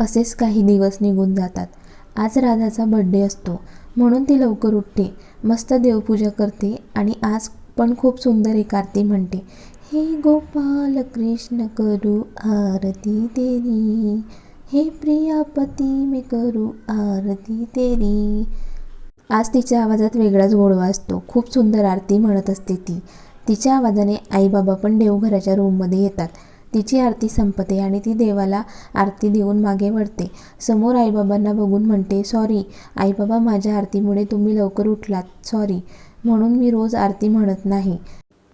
असेच काही दिवस निघून जातात. आज राधाचा बड्डे असतो. म्हणून ती लवकर उठते. मस्त देवपूजा करते आणि आज पण खूप सुंदर एक आरती म्हणते. हे गोपाल कृष्ण करू आरती तेरी. हे प्रियापती मी करू आरती तेरी. आज तिच्या आवाजात वेगळाच गोडवा असतो. खूप सुंदर आरती म्हणत असते ती. तिच्या आवाजाने आईबाबा पण देवघराच्या रूममध्ये येतात. तिची आरती संपते आणि ती देवाला आरती देऊन मागे वळते. समोर आईबाबांना बघून म्हणते सॉरी आईबाबा माझ्या आरतीमुळे तुम्ही लवकर उठलात. सॉरी म्हणून मी रोज आरती म्हणत नाही.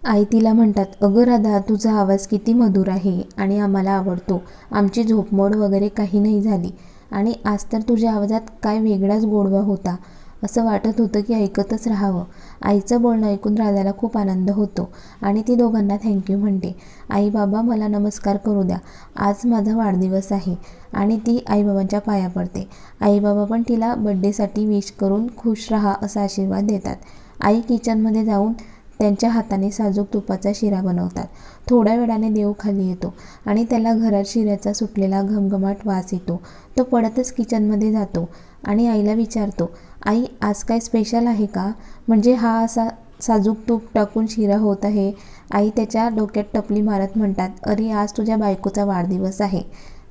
आई तिला म्हणतात अगं राधा तुझा आवाज किती मधुर आहे आणि आम्हाला आवडतो. आमची झोपमोड वगैरे काही नाही झाली. आणि आज तर तुझ्या आवाजात काय वेगळाच गोडवा होता. असं वाटत होतं की ऐकतच राहावं. आईचं बोलणं ऐकून राधाला खूप आनंद होतो आणि ती दोघांना थँक्यू म्हणते. आई बाबा मला नमस्कार करू द्या. आज माझा वाढदिवस आहे आणि ती आईबाबांच्या पाया पडते. आईबाबा पण तिला बड्डेसाठी विश करून खुश राहा असा आशीर्वाद देतात. आई किचनमध्ये जाऊन त्यांच्या हाताने साजूक तुपाचा शिरा बनवतात. थोड्या वेळाने देव खाली येतो आणि त्याला घरात शिऱ्याचा सुटलेला घमघमाट वास येतो. तो पडतच किचनमध्ये जातो आणि आईला विचारतो आई आज काय स्पेशल आहे का? म्हणजे हा असा साजूक तूप टाकून शिरा होत आहे. आई त्याच्या डोक्यात टपली मारत म्हणतात अरे आज तुझ्या बायकोचा वाढदिवस आहे.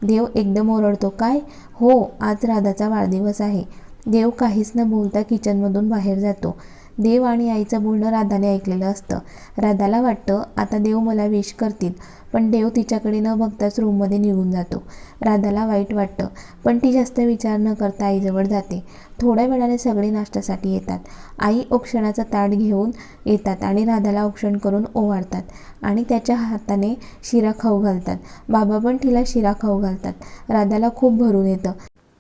देव एकदम ओरडतो काय? हो आज राधाचा वाढदिवस आहे. देव काहीच न बोलता किचनमधून बाहेर जातो. देव आणि आईचं बोलणं राधाने ऐकलेलं असतं. राधाला वाटतं आता देव मला विश करतील पण देव तिच्याकडे न बघताच रूममध्ये निघून जातो. राधाला वाईट वाटतं पण ती जास्त विचार न करता आईजवळ जाते. थोड्या वेळाने सगळे नाश्त्यासाठी येतात. आई औक्षणाचं ताट घेऊन येतात आणि राधाला औक्षण करून ओवाळतात आणि त्याच्या हाताने शिरा खाऊ घालतात. बाबा पण तिला शिरा खाऊ घालतात. राधाला खूप भरून येतं.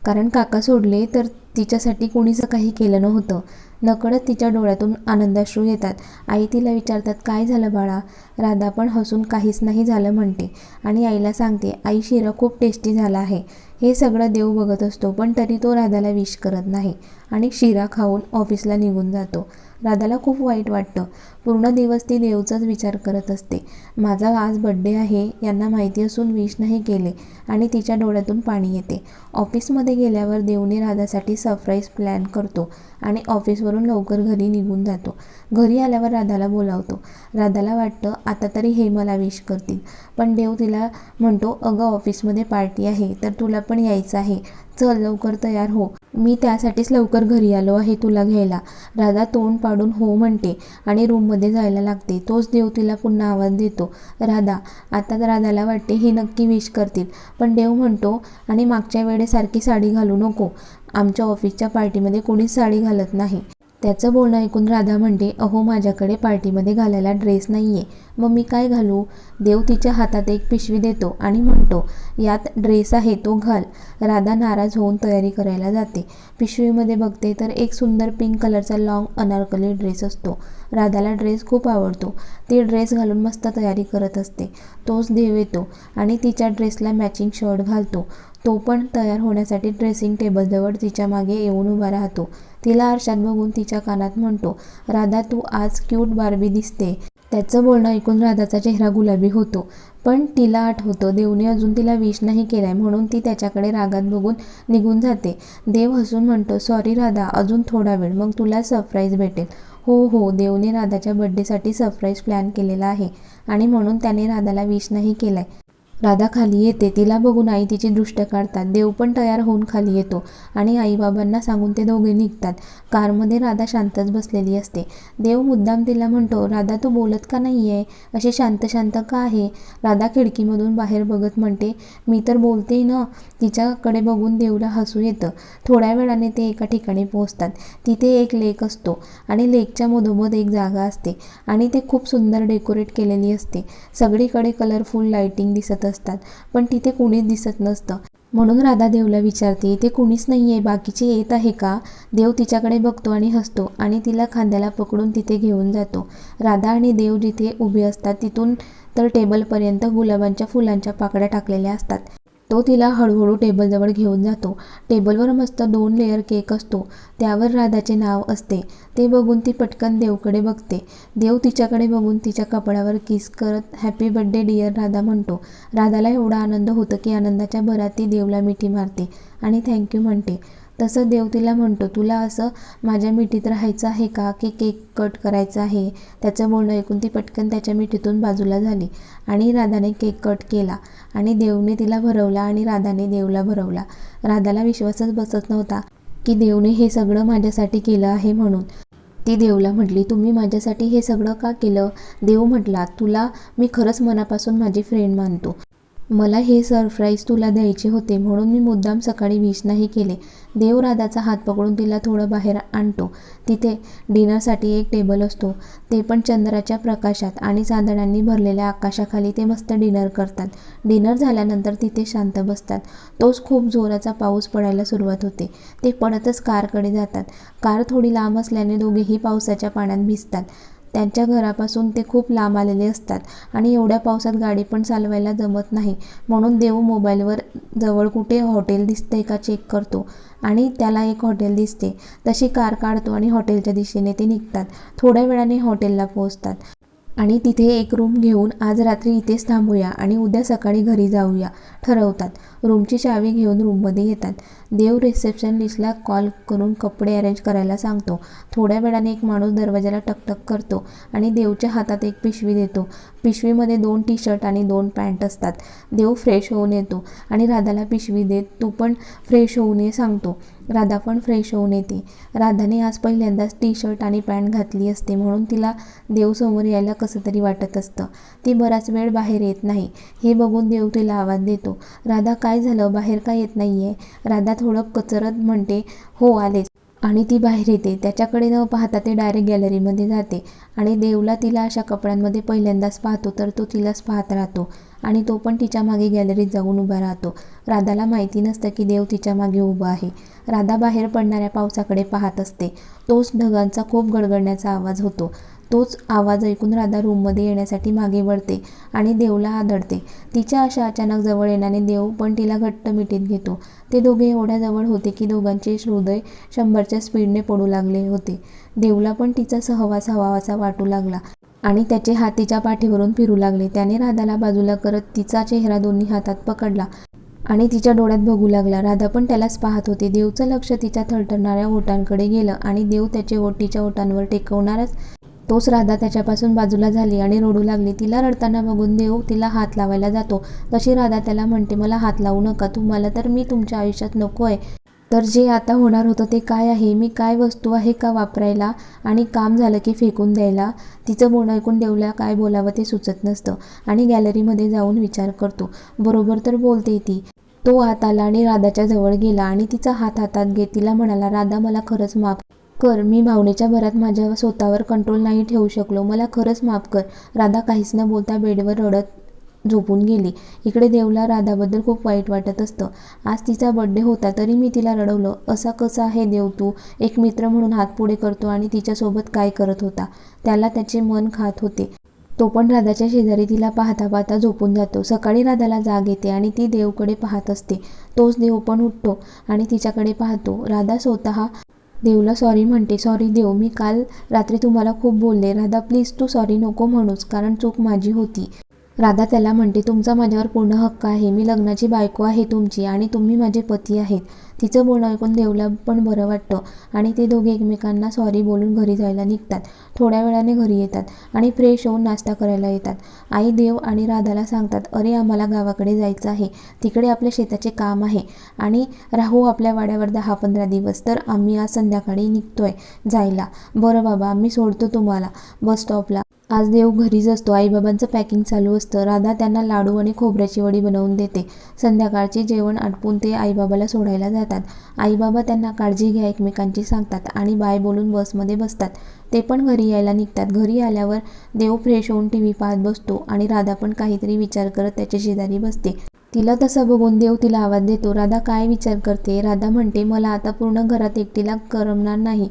कारण काका सोडले तर तिच्यासाठी कोणीच काही केलं नव्हतं. नकळत तिच्या डोळ्यातून आनंदाश्रू येतात. आई तिला विचारतात काय झालं बाळा राधा पण हसून काहीच नाही झालं म्हणते आणि आईला सांगते आई शिरा खूप टेस्टी झाला आहे. हे सगळं देव बघत असतो पण तरी तो राधाला विश करत नाही आणि शिरा खाऊन ऑफिसला निघून जातो. राधाला खूप वाईट वाटतं. पूर्ण दिवस ती देवचाच विचार करत असते. माझा आज बड्डे आहे यांना माहिती असून विश नाही केले आणि तिच्या डोळ्यातून पाणी येते. ऑफिसमध्ये गेल्यावर देवने राधासाठी सरप्राईज प्लॅन करतो आणि ऑफिसवरून लवकर घरी निघून जातो. घरी आल्यावर राधाला बोलावतो. राधाला वाटतं आता तरी हे मला विश करतील. पण देव तिला म्हणतो अगं ऑफिसमध्ये पार्टी आहे तर तुला पण यायचं आहे. चल लवकर तयार हो. मी त्यासाठीच लवकर घरी आलो आहे तुला घ्यायला. राधा तोंड पाडून हो म्हणते आणि रूममध्ये जायला लागते. तोच देव तिला पुन्हा आवाज देतो. राधा आता राधाला वाटते हे नक्की विश करतील. पण देव म्हणतो आणि मागच्या वेळेसारखी साडी घालू नको. आमच्या ऑफिसच्या पार्टीमध्ये कोणीच साडी घालत नाही. त्याचं बोलणं ऐकून राधा म्हणते अहो माझ्याकडे पार्टीमध्ये घालायला ड्रेस नाही आहे मग मी काय घालू? देव तिच्या हातात एक पिशवी देतो आणि म्हणतो यात ड्रेस आहे तो घाल राधा नाराज होऊन तयारी करायला जाते. पिशवीमध्ये बघते तर एक सुंदर पिंक कलरचा लाँग अनारकली ड्रेस असतो. राधाला ड्रेस खूप आवडतो. ती ड्रेस घालून मस्त तयारी करत असते. तोच देव येतो आणि तिच्या ड्रेसला मॅचिंग शर्ट घालतो. तो पण तयार होण्यासाठी ड्रेसिंग टेबलजवळ तिच्यामागे येऊन उभा राहतो. तिला आरशात बघून तिच्या कानात म्हणतो राधा तू आज क्यूट बारबी दिसते. त्याचं बोलणं ऐकून राधाचा चेहरा गुलाबी होतो. पण तिला आठवतं देवने अजून तिला विष नाही केलाय म्हणून ती त्याच्याकडे रागात बघून निघून जाते. देव हसून म्हणतो सॉरी राधा अजून थोडा वेळ मग तुला सरप्राईज भेटेल. हो हो देवने राधाच्या बड्डेसाठी सरप्राईज प्लॅन केलेला आहे आणि म्हणून त्याने राधाला विष नाही केलाय. राधा खाली येते तिला बघून आई तिची दृष्ट काढतात. देव पण तयार होऊन खाली येतो आणि आईबाबांना सांगून ते दोघे निघतात. कारमध्ये राधा शांतच बसलेली असते. देव मुद्दाम तिला म्हणतो राधा तू बोलत का नाही आहे अशी शांत शांत का आहे? राधा खिडकीमधून बाहेर बघत म्हणते मी तर बोलते ना तिच्याकडे बघून देवला हसू येतं. थोड्या वेळाने ते एका ठिकाणी पोहोचतात. तिथे एक लेक असतो आणि लेकच्या मधोमध एक जागा असते आणि ते खूप सुंदर डेकोरेट केलेली असते. सगळीकडे कलरफुल लाइटिंग दिसत असतात. पण तिथे कोणीच दिसत नसतं. म्हणून राधा देवला विचारते ते कुणीच नाही आहे बाकीचे येत आहे का? देव तिच्याकडे बघतो आणि हसतो आणि तिला खांद्याला पकडून तिथे घेऊन जातो. राधा आणि देव जिथे उभे असतात तिथून तर टेबलपर्यंत गुलाबांच्या फुलांच्या पाकळ्या टाकलेल्या असतात. तो तिला हळूहळू टेबलजवळ घेऊन जातो. टेबलवर मस्त दोन लेअर केक असतो. त्यावर राधाचे नाव असते. ते बघून ती पटकन देवकडे बघते. देव तिच्याकडे बघून तिच्या कपड्यावर किस करत हॅपी बड्डे डिअर राधा म्हणतो. राधाला एवढा आनंद होतो की आनंदाच्या भरात ती देवला मिठी मारते आणि थँक्यू म्हणते. तसं देव तिला म्हणतो तुला असं माझ्या मिठीत राहायचं आहे का? की केक कट करायचा आहे? त्याचं बोलणं ऐकून ती पटकन त्याच्या मिठीतून बाजूला झाली आणि राधाने केक कट केला आणि देवने तिला भरवला आणि राधाने देवला भरवला. राधाला विश्वासच बसत नव्हता की देवने हे सगळं माझ्यासाठी केलं आहे म्हणून. ती देवला म्हटली तुम्ही माझ्यासाठी हे सगळं का केलं? देव म्हटला तुला मी खरंच मनापासून माझी फ्रेंड मानतो. मला हे सरप्राईज तुला द्यायचे होते म्हणून मी मुद्दाम सकाळी विश नाही केले. देव राधाचा हात पकडून तिला थोडं बाहेर आणतो. तिथे डिनरसाठी एक टेबल असतो. ते पण चंद्राच्या प्रकाशात आणि चांदण्यांनी भरलेल्या आकाशाखाली ते मस्त डिनर करतात. डिनर झाल्यानंतर तिथे शांत बसतात. तोच खूप जोराचा पाऊस पडायला सुरुवात होते. ते पडतच कारकडे जातात. कार थोडी लांब असल्याने दोघेही पावसाच्या पाण्यात भिजतात. त्यांच्या घरापासून ते खूप लांब आलेले असतात आणि एवढ्या पावसात गाडी पण चालवायला जमत नाही. म्हणून देऊ मोबाईलवर जवळ कुठे हॉटेल दिसते का चेक करतो आणि त्याला एक हॉटेल दिसते. तशी कार काढतो आणि हॉटेलच्या दिशेने ते निघतात. थोड्या वेळाने हॉटेलला पोहोचतात. आणि तिथे एक रूम घेऊन आज रात्री इथेच थांबूया आणि उद्या सकाळी घरी जाऊया ठरवतात. रूमची चावी घेऊन रूममध्ये येतात. देव रिसेप्शनिस्टला कॉल करून कपडे अरेंज करायला सांगतो. थोड्या वेळाने एक माणूस दरवाजाला टकटक करतो आणि देवच्या हातात एक पिशवी देतो. पिशवीमध्ये दोन टी शर्ट आणि दोन पॅन्ट असतात. देव फ्रेश होऊन येतो आणि राधाला पिशवी देत तू पण फ्रेश होऊन ये सांगतो. राधा पण फ्रेश होऊन येते. राधाने आज पहिल्यांदाच टी शर्ट आणि पॅन्ट घातली असते म्हणून तिला देव समोर यायला कसं तरी वाटत असतं. ती बराच वेळ बाहेर येत नाही. हे बघून देव तिला आवाज देतो. राधा काय काय झालं? बाहेर का येत नाही आहे राधा थोडं कचरत म्हणते हो आलेच आणि ती बाहेर येते. त्याच्याकडे न पाहता ते डायरेक्ट गॅलरीमध्ये जाते आणि देवला तिला अशा कपड्यांमध्ये पहिल्यांदाच पाहतो तर तो तिलाच पाहत राहतो आणि तो पण तिच्यामागे गॅलरीत जाऊन उभा राहतो. राधाला माहिती नसतं की देव तिच्यामागे उभा आहे. राधा बाहेर पडणाऱ्या पावसाकडे पाहत असते. तोच ढगांचा खूप गडगडण्याचा आवाज होतो. तोच आवाज ऐकून राधा रूममध्ये येण्यासाठी मागे वळते आणि देवला आदळते. तिच्या अशा अचानक जवळ येण्याने देव पण तिला घट्ट मिठीत घेतो. ते दोघे एवढ्या जवळ होते की दोघांचे हृदय शंभरच्या स्पीडने पडू लागले होते. देवला पण तिचा सहवास हवावासा वाटू लागला आणि त्याचे हात तिच्या पाठीवरून फिरू लागले. त्याने राधाला बाजूला करत तिचा चेहरा दोन्ही हातात पकडला आणि तिच्या डोळ्यात बघू लागला. राधा पण त्यालाच पाहत होते. देवचं लक्ष तिच्या थरथरणाऱ्या ओठांकडे गेलं आणि देव त्याचे ओटीच्या ओटांवर ओठांवर टेकवणारच तोच राधा त्याच्यापासून बाजूला झाली आणि रडू लागली. तिला रडताना बघून देव तिला हात लावायला जातो. तशी राधा त्याला म्हणते मला हात लावू नका. तुम्हाला तर मी तुमच्या आयुष्यात नको आहे. तर जे आता होणार होतं ते काय आहे? मी काय वस्तू आहे का वापरायला? आणि काम झालं की फेकून द्यायला? तिचं बोलणं ऐकून देवला काय बोलावं ते सुचत नसतं आणि गॅलरीमध्ये जाऊन विचार करतो. बरोबर तर बोलते ती. तो हात आला आणि राधाच्या जवळ गेला आणि तिचा हात हातात घेत तिला म्हणाला राधा मला खरंच माफ कर. मी भावनेच्या भरात माझ्या स्वतःवर कंट्रोल नाही ठेवू शकलो. मला खरंच माफ कर. राधा काहीच न बोलता बेडवर रडत झोपून गेली. इकडे देवला राधाबद्दल खूप वाईट वाटत असतं. आज तिचा बड्डे होता तरी मी तिला रडवलं. असा कसा आहे देव तू? एक मित्र म्हणून हात पुढे करतो आणि तिच्यासोबत काय करत होता? त्याला त्याचे मन खात होते. तो पण राधाच्या शेजारी तिला पाहता पाहता झोपून जातो. सकाळी राधाला जाग येते आणि ती देवकडे पाहत असते. तोच देव पण उठतो आणि तिच्याकडे पाहतो. राधा स्वतः देवला सॉरी म्हणते. सॉरी देव मी काल रात्री तुम्हाला खूप बोलले. राधा प्लीज तू सॉरी नको म्हणूस कारण चूक माझी होती. राधा त्याला म्हणते तुमचा माझ्यावर पूर्ण हक्क आहे. मी लग्नाची बायको आहे तुमची आणि तुम्ही माझे पती आहेत. तिचं बोलणं ऐकून देवला पण बरं वाटतं आणि ते दोघे एकमेकांना सॉरी बोलून घरी जायला निघतात. थोड्या वेळाने घरी येतात आणि फ्रेश होऊन नाश्ता करायला येतात. आई देव आणि राधाला सांगतात अरे आम्हाला गावाकडे जायचं आहे. तिकडे आपल्या शेताचे काम आहे आणि राहू आपल्या वाड्यावर दहा पंधरा दिवस. तर आम्ही आज संध्याकाळी निघतोय जायला. बरं बाबा आम्ही सोडतो तुम्हाला. बस स्टॉपला आज देव घरीच असतो. आईबाबांचं पॅकिंग चालू असतं. राधा त्यांना लाडू आणि खोबऱ्याची वडी बनवून देते. संध्याकाळचे जेवण आटपून ते आईबाबाला सोडायला जातात. आईबाबा त्यांना काळजी घ्या एकमेकांची सांगतात आणि बाय बोलून बसमध्ये बसतात. ते पण घरी यायला निघतात. घरी आल्यावर देव फ्रेश होऊन टी व्ही पाहत बसतो आणि राधा पण काहीतरी विचार करत त्याच्या शेजारी बसते. तिला तसं बघून देव तिला आवाज देतो. राधा काय विचार करते? राधा म्हणते मला आता पूर्ण घरात एकटीला करमणार नाही.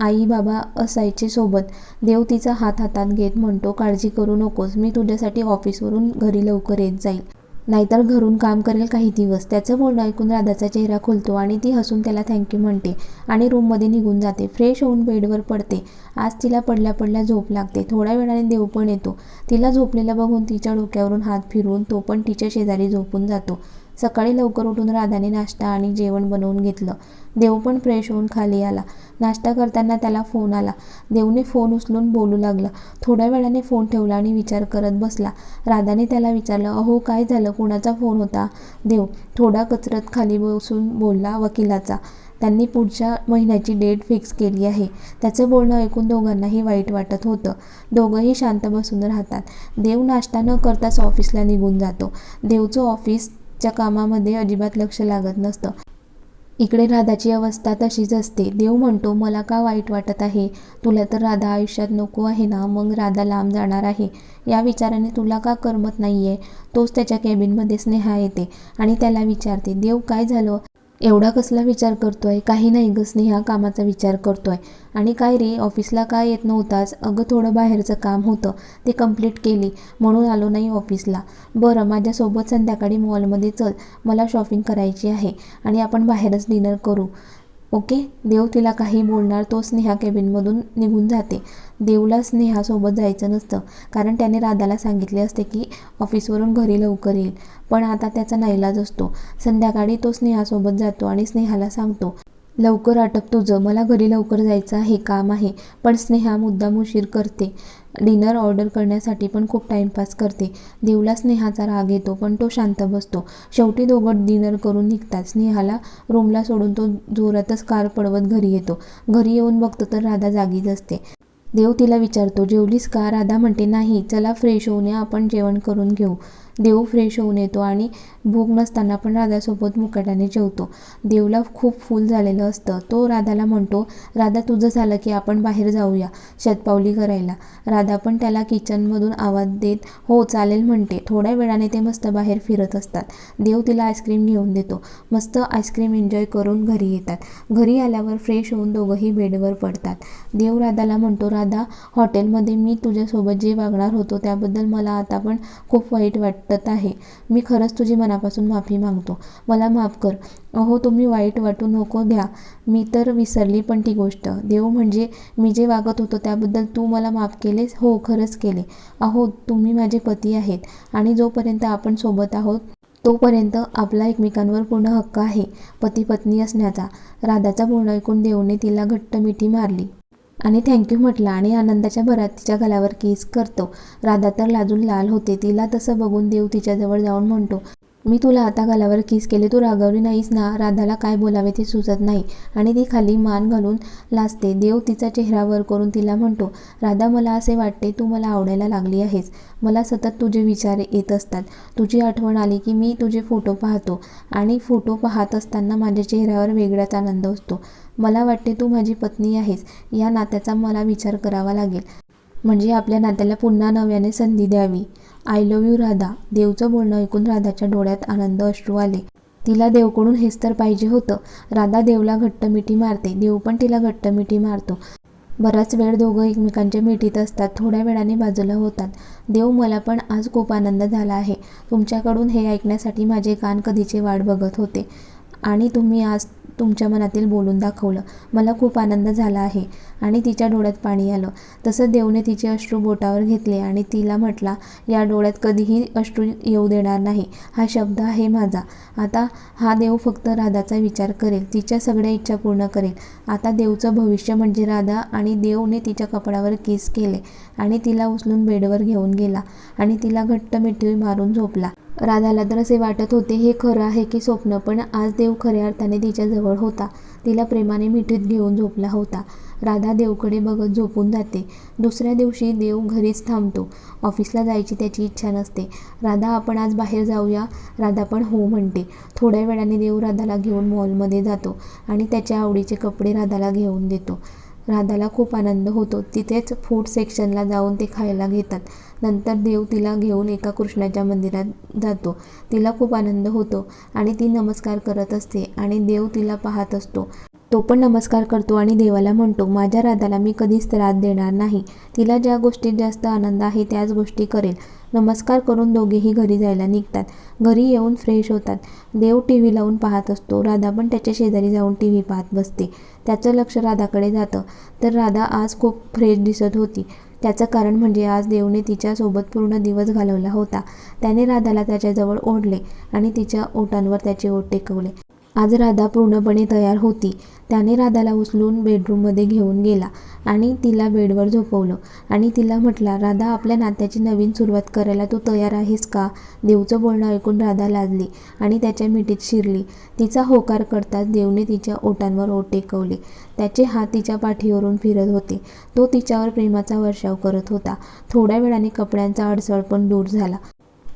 आई बाबा असायचे सोबत. देव तिचा हात हातात घेत म्हणतो काळजी करू नकोस मी तुझ्यासाठी ऑफिसवरून घरी लवकर येत जाईल नाहीतर घरून काम करेल काही दिवस. त्याचं बोलणं ऐकून राधाचा चेहरा खुलतो आणि ती हसून त्याला थँक्यू म्हणते आणि रूममध्ये निघून जाते. फ्रेश होऊन बेडवर पडते. आज तिला पडल्या पडल्या झोप लागते. थोड्या वेळाने देव पण येतो. तिला झोपलेला बघून तिच्या डोक्यावरून हात फिरवून तो पण तिच्या शेजारी झोपून जातो. सकाळी लवकर उठून राधाने नाश्ता आणि जेवण बनवून घेतलं. देव पण फ्रेश होऊन खाली आला. नाश्ता करताना त्याला फोन आला. देवने फोन उचलून बोलू लागला. थोड्या वेळाने फोन ठेवला आणि विचार करत बसला. राधाने त्याला विचारलं अहो काय झालं? कुणाचा फोन होता? देव थोडा कचरत खाली बसून बोलला वकिलाचा. त्यांनी पुढच्या महिन्याची डेट फिक्स केली आहे. त्याचं बोलणं ऐकून दोघांनाही वाईट वाटत होतं. दोघंही शांत बसून राहतात. देव नाश्ता न करताच ऑफिसला निघून जातो. देवचं ऑफिस ऑफिसच्या कामामध्ये अजिबात लक्ष लागत नसतं. इकडे राधाची अवस्था तशीच असते. देव म्हणतो मला का वाईट वाटत आहे? तुला तर राधा आयुष्यात नको आहे ना? मग राधा लांब जाणार आहे या विचाराने तुला का करमत नाही आहे तोच त्याच्या कॅबिनमध्ये स्नेहा येते आणि त्याला विचारते देव काय झालं? एवढा कसला विचार करतो आहे काही नाही गं स्नेहा कामाचा विचार करतो आहे आणि काय रे ऑफिसला काय येत नव्हताच? अगं थोडं बाहेरचं काम होतं. ते कंप्लीट केली. म्हणून आलो नाही ऑफिसला. बरं माझ्यासोबत संध्याकाळी मॉलमध्ये चल. मला शॉपिंग करायची आहे आणि आपण बाहेरच डिनर करू. ओके? देव तिला काही बोलणार तो स्नेहा केबिनमधून निघून जाते. देवला स्नेहासोबत जायचं नसतं. कारण त्याने राधाला सांगितले असते की ऑफिसवरून घरी लवकर येईल. पण आता त्याचा नाईलाज असतो. संध्याकाळी तो स्नेहासोबत जातो आणि स्नेहाला सांगतो लवकर अटक तुझं. मला घरी लवकर जायचं आहे. काम आहे. पण स्नेहा मुद्दाम उशीर करते. डिनर ऑर्डर करण्यासाठी पण खूप टाईमपास करते. देवला स्नेहाचा राग येतो पण तो शांत बसतो. शेवटी दोघं डिनर करून निघतात. स्नेहाला रूमला सोडून तो जोरातच कार पडवत घरी येतो. घरी येऊन बघतो तर राधा जागीच असते. देव तिला विचारतो जेवलीस का? राधा म्हणते नाही चला फ्रेश होऊन आपण जेवण करून घेऊ. देव फ्रेश होऊन येतो आणि भूक नसताना पण राधासोबत मुकाट्याने जेवतो. देवला खूप फुल झालेलं असतं. तो राधाला म्हणतो राधा तुझं झालं की आपण बाहेर जाऊया शतपावली करायला. राधा पण त्याला किचनमधून आवाज देत हो चालेल म्हणते. थोड्या वेळाने ते मस्त बाहेर फिरत असतात. देव तिला आईस्क्रीम घेऊन देतो. मस्त आईस्क्रीम एन्जॉय करून घरी येतात. घरी आल्यावर फ्रेश होऊन दोघंही बेडवर पडतात. देव राधाला म्हणतो राधा हॉटेलमध्ये मी तुझ्यासोबत जे वागणार होतो त्याबद्दल मला आता पण खूप वाईट वाटतं. आहे. मी खरंच तुझी मनापासून माफी मागतो. मला माफ कर. अहो तुम्ही वाईट वाटू नको घ्या मी तर विसरली पण ती गोष्ट. देव म्हणजे मी जे वागत होतो त्याबद्दल तू मला माफ केलेस? हो खरंच केले. अहो तुम्ही माझे पती आहेत आणि जोपर्यंत आपण सोबत आहोत तोपर्यंत आपला एकमेकांवर पूर्ण हक्क आहे पती पत्नी असण्याचा. राधाचा बोलणं ऐकून देवने तिला घट्ट मिठी मारली. आणि थँक्यू म्हटलं आणि आनंदाच्या भरात तिच्या गळ्यावर किस करतो. राधा तर लाजून लाल होते. तिला तसं बघून देव तिच्याजवळ जाऊन म्हणतो मी तुला आता गालावर किस केले. तू रागावली नाहीस ना? राधाला काय बोलावे ते सुचत नाही. आणि ती खाली मान घालून लाजते. देव तिचा चेहरा वर करून तिला म्हणतो राधा मला असे वाटते तू मला आवडायला लागली आहेस. मला सतत तुझे विचार येत असतात. तुझी आठवण आली की मी तुझे फोटो पाहतो. आणि फोटो पाहत असताना माझ्या चेहऱ्यावर वेगळाच आनंद असतो. मला वाटते तू माझी पत्नी आहेस. या नात्याचा मला विचार करावा लागेल. म्हणजे आपल्या नात्याला पुन्हा नव्याने संधी द्यावी. I love you Radha. देवचं बोलणं ऐकून राधाच्या डोळ्यात आनंद अश्रू आले. तिला देवकडून हेच तर पाहिजे होतं. राधा देवला घट्ट मिठी मारते. देव पण तिला घट्ट मिठी मारतो. बराच वेळ दोघं एकमेकांच्या मिठीत असतात. थोड्या वेळाने बाजूला होतात. देव मला पण आज खूप आनंद झाला आहे. तुमच्याकडून हे ऐकण्यासाठी माझे कान कधीचे वाट बघत होते. आणि तुम्ही आज तुमच्या मनातील बोलून दाखवलं. मला खूप आनंद झाला आहे. आणि तिच्या डोळ्यात पाणी आलं. तसं देवने तिचे अश्रू बोटावर घेतले आणि तिला म्हटला या डोळ्यात कधीही अश्रू येऊ देणार नाही. हा शब्द आहे माझा. आता हा देव फक्त राधाचा विचार करेल. तिच्या सगळ्या इच्छा पूर्ण करेल. आता देवचं भविष्य म्हणजे राधा आणि देवने तिच्या कपडावर किस केले आणि तिला उचलून बेडवर घेऊन गेला आणि तिला घट्ट मिठी मारून झोपला. राधाला तर असे वाटत होते हे खरं आहे की स्वप्न पण आज देव खऱ्या अर्थाने तिच्याजवळ होता. तिला प्रेमाने मिठीत घेऊन झोपला होता. राधा देवकडे बघत झोपून जाते. दुसऱ्या दिवशी देव घरीच थांबतो. ऑफिसला जायची त्याची इच्छा नसते. राधा आपण आज बाहेर जाऊया. राधा पण हो म्हणते. थोड्या वेळाने देव राधाला घेऊन मॉलमध्ये जातो आणि त्याच्या आवडीचे कपडे राधाला घेऊन देतो. राधाला खूप आनंद होतो. तिथेच फूड सेक्शनला जाऊन ते खायला घेतात. नंतर देव तिला घेऊन एका कृष्णाच्या मंदिरात जातो. तिला खूप आनंद होतो आणि ती नमस्कार करत असते आणि देव तिला पाहत असतो. तो पण नमस्कार करतो आणि देवाला म्हणतो माझ्या राधाला मी कधीच त्रास देणार नाही. तिला ज्या गोष्टीत जास्त आनंद आहे त्याच गोष्टी करेल. नमस्कार करून दोघेही घरी जायला निघतात. घरी येऊन फ्रेश होतात. देव टी व्ही लावून पाहत असतो. राधा पण त्याच्या शेजारी जाऊन टी व्ही पाहत बसते. त्याचं लक्ष राधाकडे जातं. तर राधा आज खूप फ्रेश दिसत होती. त्याचं कारण म्हणजे आज देवने तिच्यासोबत पूर्ण दिवस घालवला होता. त्याने राधाला त्याच्याजवळ ओढले आणि तिच्या ओठांवर त्याचे ओठ टेकवले. आज राधा पूर्णपणे तयार होती. त्याने राधाला उचलून बेडरूममध्ये घेऊन गेला आणि तिला बेडवर झोपवलं आणि तिला म्हटला राधा आपल्या नात्याची नवीन सुरुवात करायला तू तयार आहेस का? देवचं बोलणं ऐकून राधा लाजली आणि त्याच्या मिठीत शिरली. तिचा होकार करताच देवने तिच्या ओटांवर ओट टेकवले. त्याचे हात तिच्या पाठीवरून फिरत होते. तो तिच्यावर प्रेमाचा वर्षाव करत होता. थोड्या वेळाने कपड्यांचा अडसळ पण दूर झाला.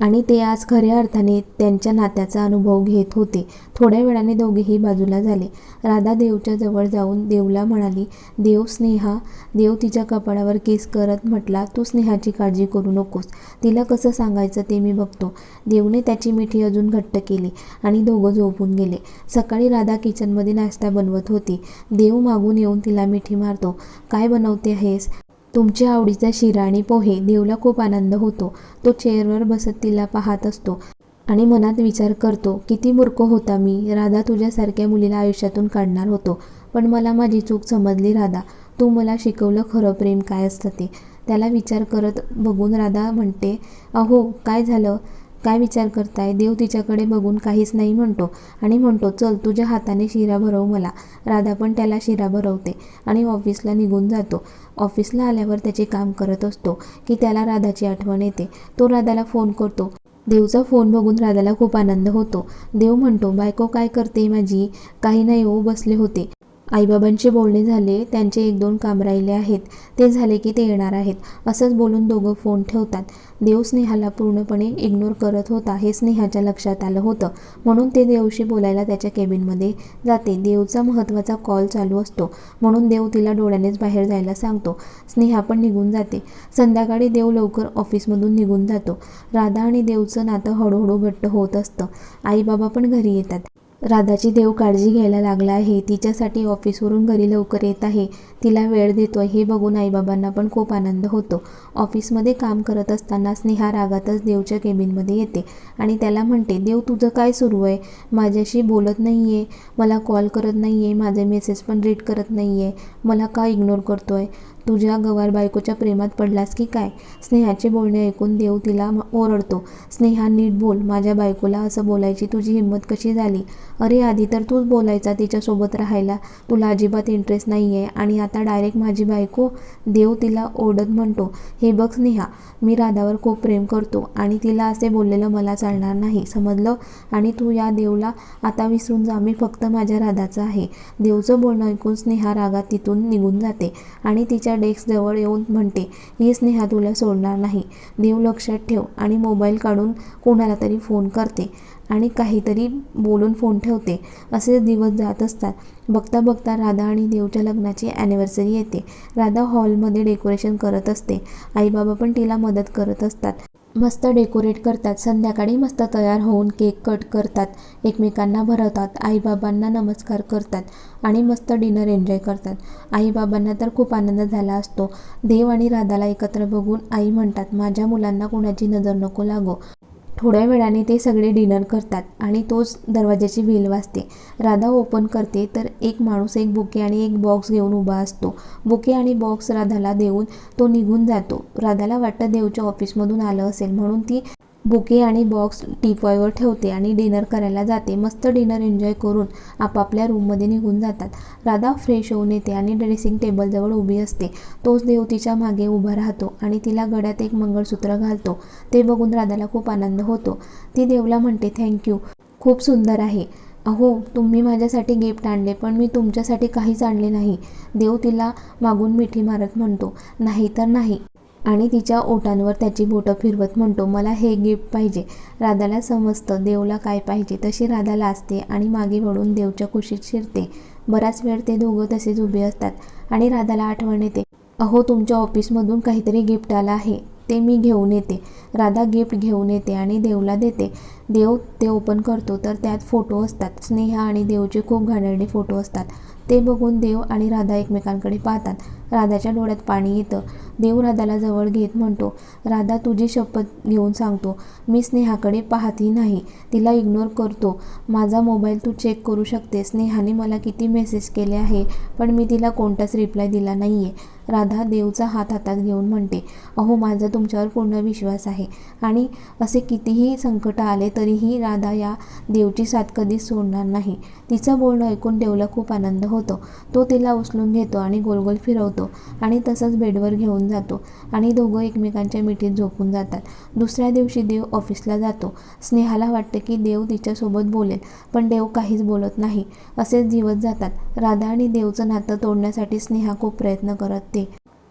आणि ते आज खऱ्या अर्थाने त्यांच्या नात्याचा अनुभव घेत होते. थोड्या वेळाने दोघेही बाजूला झाले. राधा देवच्या जवळ जाऊन देवला म्हणाली देव स्नेहा देव तिच्या कपाळावर केस करत म्हटला तू स्नेहाची काळजी करू नकोस. तिला कसं सांगायचं ते मी बघतो देवने त्याची मिठी अजून घट्ट केली आणि दोघं झोपून गेले. सकाळी राधा किचनमध्ये नाश्ता बनवत होती. देव मागून येऊन तिला मिठी मारतो. काय बनवते आहेस? तुमच्या आवडीचा शिरा आणि पोहे देवला खूप आनंद होतो. तो चेअरवर बसत तिला पाहत असतो आणि मनात विचार करतो किती मूर्ख होता मी. राधा तुझ्यासारख्या मुलीला आयुष्यातून काढणार होतो. पण मला माझी चूक समजली राधा. तू मला शिकवलं खरं प्रेम काय असतं ते त्याला विचार करत बघून राधा म्हणते अहो काय झालं? काय विचार करताय? देव तिच्याकडे बघून काहीच नाही म्हणतो. आणि म्हणतो चल तुझ्या हाताने शिरा भरव मला. राधा पण त्याला शिरा भरवते आणि ऑफिसला निघून जातो. ऑफिसला आल्यावर त्याचे काम करत असतो की त्याला राधाची आठवण येते. तो राधाला फोन करतो. देवचा फोन बघून राधाला खूप आनंद होतो. देव म्हणतो बायको काय करते माझी? काही नाही हो बसले होते. आईबाबांचे बोलणे झाले त्यांचे एक दोन काम राहिले आहेत. ते झाले की ते येणार आहेत. असंच बोलून दोघं फोन ठेवतात. देव स्नेहाला पूर्णपणे इग्नोर करत होता हे स्नेहाच्या लक्षात आलं होतं. म्हणून ते देवशी बोलायला त्याच्या केबिनमध्ये जाते. देवचा महत्त्वाचा कॉल चालू असतो. म्हणून देव तिला डोळ्यानेच बाहेर जायला सांगतो. स्नेहा पण निघून जाते. संध्याकाळी देव लवकर ऑफिसमधून निघून जातो. राधा आणि देवचं नातं हळूहळू घट्ट होत असतं. आईबाबा पण घरी येतात. राधाची देव काळजी घ्यायला लागला आहे. तिच्यासाठी ऑफिसवरून घरी लवकर येत आहे. तिला वेळ देतो हे बघून आईबाबांना पण खूप आनंद होतो. ऑफिसमध्ये काम करत असताना स्नेहा रागातच देवच्या केबिनमध्ये येते आणि त्याला म्हणते देव तुझं काय सुरू आहे? माझ्याशी बोलत नाही आहे मला कॉल करत नाही आहे माझे मेसेज पण रीड करत नाही आहे मला का इग्नोर करतो आहे तुझ्या गवार बायकोच्या प्रेमात पडलास की काय? स्नेहाचे बोलणे ऐकून देव तिला ओरडतो. स्नेहा नीट बोल. माझ्या बायकोला असं बोलायची तुझी हिंमत कशी झाली? अरे आधी तर तूच बोलायचा तिच्यासोबत राहायला. तुला अजिबात इंटरेस्ट नाही आहे आणि आता डायरेक्ट माझी बायको देव तिला ओरडत म्हणतो. हे बघ स्नेहा मी राधावर खूप प्रेम करतो आणि तिला असे बोललेलं मला चालणार नाही. समजलं? आणि तू या देवला आता विसरून जा. मी फक्त माझ्या राधाचा आहे. देवचं बोलणं ऐकून स्नेहा रागात तिथून निघून जाते आणि तिच्या डेस्कजवळ येऊन म्हणते ही स्नेहा तुला सोडणार नाही. देव लक्षात ठेव आणि मोबाईल काढून कोणाला तरी फोन करते आणि काहीतरी बोलून फोन ठेवते. असे दिवस जात असतात. बघता बघता राधा आणि देवच्या लग्नाची ॲनिव्हर्सरी येते. राधा हॉलमध्ये डेकोरेशन करत असते. आईबाबा पण तिला मदत करत असतात. मस्त डेकोरेट करतात. संध्याकाळी मस्त तयार होऊन केक कट करतात. एकमेकांना भरवतात. आईबाबांना नमस्कार करतात आणि मस्त डिनर एन्जॉय करतात. आईबाबांना तर खूप आनंद झाला असतो. देव आणि राधाला एकत्र बघून आई म्हणतात माझ्या मुलांना कोणाची नजर नको लागो. थोड्या वेळाने ते सगळे डिनर करतात आणि तोच दरवाजाची वेल वाजते. राधा ओपन करते तर एक माणूस एक बुके आणि एक बॉक्स घेऊन उभा असतो. बुके आणि बॉक्स राधाला देऊन तो निघून जातो. राधाला वाटतं देवच्या ऑफिसमधून आलं असेल म्हणून ती बुके आणि बॉक्स टीपॉयवर ठेवते आणि डिनर करायला जाते. मस्त डिनर एन्जॉय करून आपापल्या रूममध्ये निघून जातात. राधा फ्रेश होऊन येते आणि ड्रेसिंग टेबलजवळ उभी असते. तोच देव तिच्यामागे उभा राहतो आणि तिला गळ्यात एक मंगळसूत्र घालतो. ते बघून राधाला खूप आनंद होतो. ती देवला म्हणते थँक्यू खूप सुंदर आहे. अहो तुम्ही माझ्यासाठी गिफ्ट आणले पण मी तुमच्यासाठी काहीच आणले नाही. देव तिला मागून मिठी मारत म्हणतो नाही तर नाही. आणि तिच्या ओठांवर त्याची बोटं फिरवत म्हणतो मला हे गिफ्ट पाहिजे. राधाला समजतं देवला काय पाहिजे. तशी राधा लाजते आणि मागे वळून देवच्या कुशीत शिरते. बराच वेळ ते दोघं तसेच उभे असतात आणि राधाला आठवण येते अहो तुमच्या ऑफिसमधून काहीतरी गिफ्ट आलं आहे. ते मी घेऊन येते. राधा गिफ्ट घेऊन येते आणि देवला देते. देव ते ओपन करतो तर त्यात फोटो असतात. स्नेहा आणि देवचे खूप घाणेरडे फोटो असतात. ते बघून देव आणि राधा एकमेकांकडे पाहतात. राधाच्या डोळ्यात पाणी येतं. देव राधाला जवळ घेत म्हणतो राधा तुझी शपथ घेऊन सांगतो. मी स्नेहाकडे पाहतही नाही. तिला इग्नोर करतो. माझा मोबाईल तू चेक करू शकते. स्नेहाने मला किती मेसेज केले आहे पण मी तिला कोणताच रिप्लाय दिला नाही आहे राधा देवचा हात हातात घेऊन म्हणते अहो माझा तुमच्यावर पूर्ण विश्वास आहे. आणि असे कितीही संकट आले तरीही राधा या देवची साथ कधीच सोडणार नाही. तिचं बोलणं ऐकून देवला खूप आनंद होतो. तो तिला उचलून घेतो आणि गोलगोल फिरवतो. आणि तसंच बेडवर घेऊन जातो. आणि दोघं एकमेकांच्या मिठीत झोपून जातात. दुसऱ्या दिवशी देव ऑफिसला जातो. स्नेहाला वाटतं की देव तिच्यासोबत बोलेल पण देव काहीच बोलत नाही. असेच दिवस जातात. राधा आणि देवचं नातं तोडण्यासाठी स्नेहा खूप प्रयत्न करते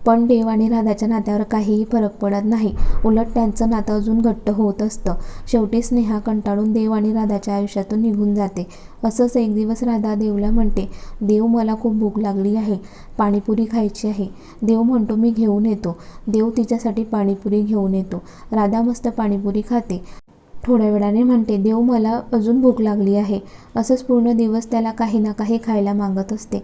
पण देव आणि राधाच्या नात्यावर काहीही फरक पडत नाही. उलट त्यांचं नातं अजून घट्ट होत असतं. शेवटी स्नेहा कंटाळून देव आणि राधाच्या आयुष्यातून निघून जाते. असंच एक दिवस राधा देवला म्हणते देव मला खूप भूक लागली आहे. पाणीपुरी खायची आहे. देव म्हणतो मी घेऊन येतो. देव तिच्यासाठी पाणीपुरी घेऊन येतो. राधा मस्त पाणीपुरी खाते. थोड्या वेळाने म्हणते देव मला अजून भूक लागली आहे. असंच पूर्ण दिवस त्याला काही ना काही खायला मागत असते.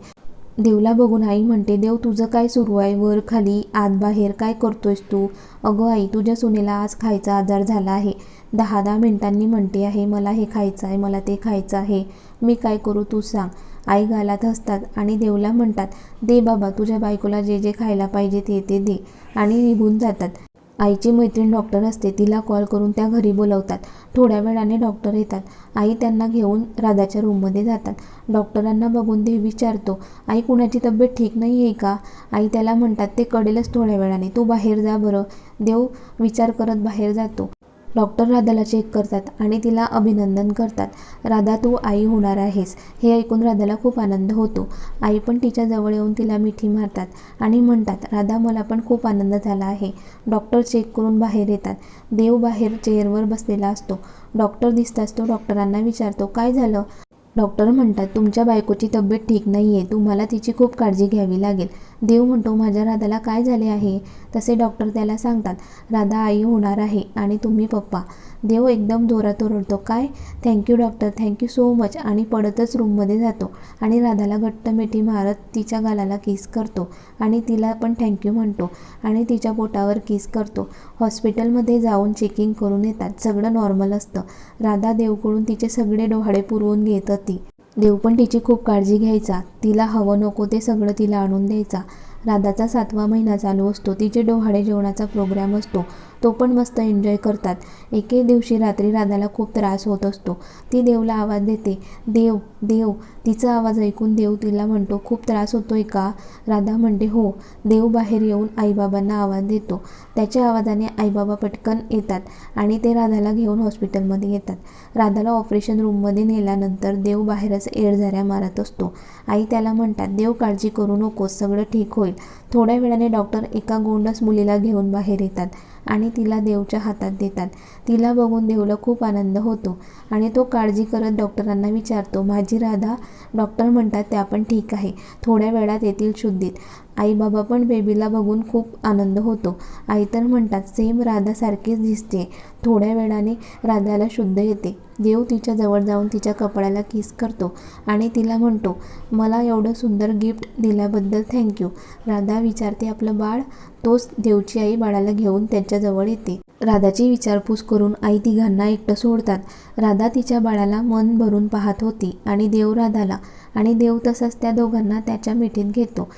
देवला बघून आई म्हणते देव तुझं काय सुरू आहे? वर खाली आत बाहेर काय करतोयस तू? अगं आई तुझ्या सुनेला आज खायचा आजार झाला आहे. दहा दहा मिनिटांनी म्हणते आहे मला हे खायचं आहे मला ते खायचं आहे. मी काय करू तू सांग. आई गालात हसतात आणि देवला म्हणतात दे बाबा तुझ्या बायकोला जे जे खायला पाहिजे ते ते दे. आणि निघून जातात. आईची मैत्रीण डॉक्टर असते तिला कॉल करून त्या घरी बोलवतात. थोड्या वेळाने डॉक्टर येतात. आई त्यांना घेऊन राधाच्या रूममध्ये जातात. डॉक्टरांना बघून देव विचारतो आई कुणाची तब्येत ठीक नाही आहे का? आई त्याला म्हणतात ते कळेलच थोड्या वेळाने. तू बाहेर जा बरं. देव विचार करत बाहेर जातो. डॉक्टर राधाला चेक करतात आणि तिला अभिनंदन करतात. राधा तू आई होणार आहेस. हे ऐकून राधाला खूप आनंद होतो. आई पण तिच्या जवळ येऊन तिला मिठी मारतात आणि म्हणतात राधा मला पण खूप आनंद झाला आहे. डॉक्टर चेक करून बाहेर येतात. देव बाहेर चेअरवर बसलेला असतो. डॉक्टर दिसताच तो डॉक्टरांना विचारतो काय झालं? डॉक्टर म्हणतात तुमच्या बायकोची तब्येत ठीक नाही आहे तुम्हाला तिची खूप काळजी घ्यावी लागेल. देव म्हणतो माझ्या राधाला काय झाले आहे? तसे डॉक्टर त्याला सांगतात राधा आई होणार आहे आणि तुम्ही पप्पा. देव एकदम जोरात ओरडतो काय? Thank you doctor thank you so much आणि पडतच रूममध्ये जातो आणि राधाला घट्ट मिठी मारत तिच्या गालाला किस करतो आणि तिला पण थँक्यू म्हणतो आणि तिच्या पोटावर किस करतो. हॉस्पिटलमध्ये जाऊन चेकिंग करून येतात. सगळं नॉर्मल असतं. राधा देवकडून तिचे सगळे डोहाळे पुरवून घेत होती. देव पण तिची खूप काळजी घ्यायचा. तिला हवं नको ते सगळं तिला आणून द्यायचा. राधाचा सातवा महिना चालू असतो. तिचे डोहाळे जेवणाचा प्रोग्राम असतो. तो पण मस्त एन्जॉय करतात. एके दिवशी रात्री राधाला खूप त्रास होत असतो. ती देवला आवाज देते देव देव. तिचा आवाज ऐकून देव तिला म्हणतो खूप त्रास होतोय का? राधा म्हणते हो. देव बाहेर येऊन आईबाबांना आवाज देतो. त्याच्या आवाजाने आईबाबा पटकन येतात आणि ते राधाला घेऊन हॉस्पिटलमध्ये येतात. राधाला ऑपरेशन रूममध्ये नेल्यानंतर देव बाहेरच एडझाऱ्या मारत असतो. आई त्याला म्हणतात देव काळजी करू नकोस सगळं ठीक होईल. थोड्या वेळाने डॉक्टर एका गोंडस मुलीला घेऊन बाहेर येतात आणि तिला देवच्या हातात देतात. तिला बघून देवला खूप आनंद होतो आणि तो काळजी करत डॉक्टरांना विचारतो माझी राधा डॉक्टर म्हणतात त्या पण ठीक आहे थोड्या वेळात येतील शुद्धीत आई बाबा पण बेबीला बघून खूप आनंद होतो. आई तर म्हणतात सेम राधासारखीच दिसते. थोड्या वेळाने राधाला शुद्ध येते. देव तिच्या जवळ जाऊन तिच्या कपड्याला किस करतो आणि तिला म्हणतो मला एवढं सुंदर गिफ्ट दिल्याबद्दल थँक्यू राधा विचारते आपलं बाळ? तोच देवची आई बाळाला घेऊन त्याच्याजवळ येते. राधाची विचारपूस करून आई तिघांना एकटं सोडतात. राधा तिच्या बाळाला मन भरून पाहत होती आणि देव राधाला आणि देव तसंच त्या दोघांना त्याच्या मिठीत घेतो.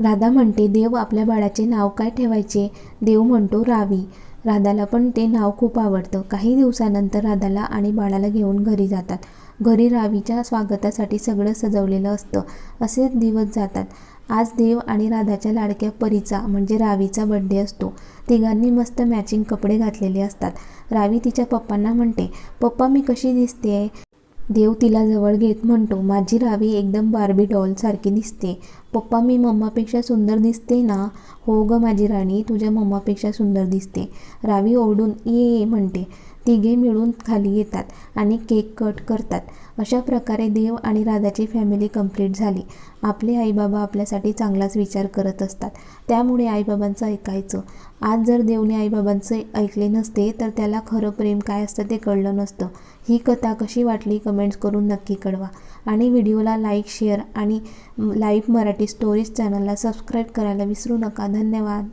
राधा म्हणते देव आपल्या बाळाचे नाव काय ठेवायचे? देव म्हणतो रावी. राधाला पण ते नाव खूप आवडतं. काही दिवसानंतर राधाला आणि बाळाला घेऊन घरी जातात. घरी रावीच्या स्वागतासाठी सगळं सजवलेलं असतं. असेच दिवस जातात. आज देव आणि राधाच्या लाडक्या परीचा म्हणजे रावीचा बड्डे असतो. तिघांनी मस्त मॅचिंग कपडे घातलेले असतात. रावी तिच्या पप्पांना म्हणते पप्पा मी कशी दिसते देव तिला जवळ घेत म्हणतो माझी रावी एकदम बार्बी डॉलसारखी दिसते. पप्पा मी मम्मापेक्षा सुंदर दिसते ना? हो ग माझी राणी तुझ्या मम्मापेक्षा सुंदर दिसते. रावी ओरडून ये ये म्हणते. तिघे मिळून खाली येतात आणि केक कट करतात. अशा प्रकारे देव आणि राधाची फॅमिली कंप्लीट झाली. आपले आईबाबा आपल्यासाठी चांगलाच विचार करत असतात. त्यामुळे आईबाबांचं ऐकायचं. आज जर देवने आईबाबांचं ऐकले नसते तर त्याला खरं प्रेम काय असतं ते कळलं नसतं. ही कथा कशी वाटली कमेंट्स करून नक्की कळवा. आणि व्हिडिओला लाईक शेअर आणि लाईव्ह मराठी स्टोरीज चॅनलला सबस्क्राईब करायला विसरू नका. धन्यवाद.